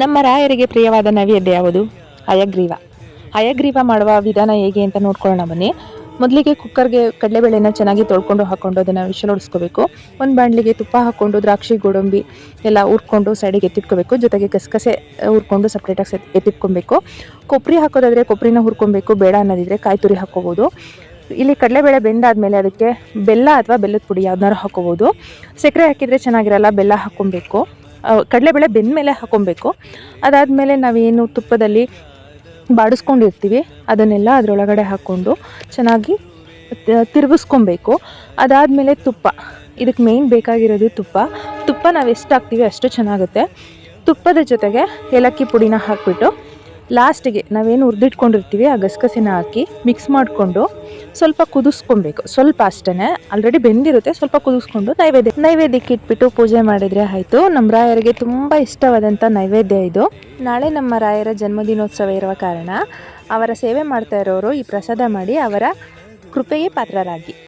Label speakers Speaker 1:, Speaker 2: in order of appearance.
Speaker 1: ನಮ್ಮ ರಾಯರಿಗೆ ಪ್ರಿಯವಾದ ನೈವೇದ್ಯ ಯಾವುದು? ಅಯಗ್ರೀವ ಅಯಗ್ರೀವ ಮಾಡುವ ವಿಧಾನ ಹೇಗೆ ಅಂತ ನೋಡ್ಕೊಳ್ಳೋಣ ಬನ್ನಿ. ಮೊದಲಿಗೆ ಕುಕ್ಕರ್ಗೆ ಕಡಲೆಬೇಳೆನ ಚೆನ್ನಾಗಿ ತೊಳ್ಕೊಂಡು ಹಾಕ್ಕೊಂಡು ಅದನ್ನು ವಿಷಲ್ ಹೊಡಿಸ್ಕೋಬೇಕು ಒಂದು ಬಾಣಲಿಗೆ ತುಪ್ಪ ಹಾಕ್ಕೊಂಡು ದ್ರಾಕ್ಷಿ, ಗೋಡಂಬಿ ಎಲ್ಲ ಹುರ್ಕೊಂಡು ಸೈಡಿಗೆ ಎತ್ತಿಟ್ಕೋಬೇಕು. ಜೊತೆಗೆ ಗಸಗಸೆ ಹುರ್ಕೊಂಡು ಸಪ್ರೇಟಾಗಿ ಸೆ ಎತ್ತಿಟ್ಕೊಬೇಕು. ಕೊಬ್ಬರಿ ಹಾಕೋದಾದರೆ ಕೊಬ್ಬರಿನ ಹುರ್ಕೊಬೇಕು. ಬೇಡ ಅನ್ನೋದಿದ್ರೆ ಕಾಯಿ ತುರಿ ಹಾಕ್ಕೋಬೋದು ಇಲ್ಲಿ ಕಡಲೆಬೇಳೆ ಬೆಂದಾದ್ಮೇಲೆ ಅದಕ್ಕೆ ಬೆಲ್ಲ ಅಥವಾ ಬೆಲ್ಲದ ಪುಡಿ ಯಾವ್ದಾರು ಹಾಕ್ಕೋಬೋದು ಸಕ್ಕರೆ ಹಾಕಿದರೆ ಚೆನ್ನಾಗಿರಲ್ಲ, ಬೆಲ್ಲ ಹಾಕ್ಕೊಬೇಕು. ಕಡಲೆಬೇಳೆ ಬೆಂದ ಮೇಲೆ ಹಾಕ್ಕೊಬೇಕು ಅದಾದಮೇಲೆ ನಾವೇನು ತುಪ್ಪದಲ್ಲಿ ಬಾಡಿಸ್ಕೊಂಡಿರ್ತೀವಿ, ಅದನ್ನೆಲ್ಲ ಅದರೊಳಗಡೆ ಹಾಕ್ಕೊಂಡು ಚೆನ್ನಾಗಿ ತಿರುಗಿಸ್ಕೊಬೇಕು ತಿರುಗಿಸ್ಕೊಬೇಕು. ಅದಾದಮೇಲೆ ತುಪ್ಪ, ಇದಕ್ಕೆ ಮೇಯ್ನ್ ಬೇಕಾಗಿರೋದು ತುಪ್ಪ. ತುಪ್ಪ ನಾವು ಎಷ್ಟು ಹಾಕ್ತೀವಿ ಅಷ್ಟು ಚೆನ್ನಾಗುತ್ತೆ. ತುಪ್ಪದ ಜೊತೆಗೆ ಏಲಕ್ಕಿ ಪುಡಿನ ಹಾಕ್ಬಿಟ್ಟು ಲಾಸ್ಟಿಗೆ ನಾವೇನು ಹುರಿದಿಟ್ಕೊಂಡಿರ್ತೀವಿ, ಆ ಗಸಗಸಿನ ಹಾಕಿ ಮಿಕ್ಸ್ ಮಾಡಿಕೊಂಡು ಸ್ವಲ್ಪ ಕುದಿಸ್ಕೊಬೇಕು. ಸ್ವಲ್ಪ ಅಷ್ಟೇ ಆಲ್ರೆಡಿ ಬೆಂದಿರುತ್ತೆ, ಸ್ವಲ್ಪ ಕುದಿಸ್ಕೊಂಡು ನೈವೇದ್ಯ ನೈವೇದ್ಯಕ್ಕೆ ಇಟ್ಬಿಟ್ಟು ಪೂಜೆ ಮಾಡಿದರೆ ಆಯಿತು. ನಮ್ಮ ರಾಯರಿಗೆ ತುಂಬ ಇಷ್ಟವಾದಂಥ ನೈವೇದ್ಯ ಇದು. ನಾಳೆ ನಮ್ಮ ರಾಯರ ಜನ್ಮದಿನೋತ್ಸವ ಇರುವ ಕಾರಣ ಅವರ ಸೇವೆ ಮಾಡ್ತಾ ಇರೋರು ಈ ಪ್ರಸಾದ ಮಾಡಿ ಅವರ ಕೃಪೆಗೆ ಪಾತ್ರರಾಗಿ.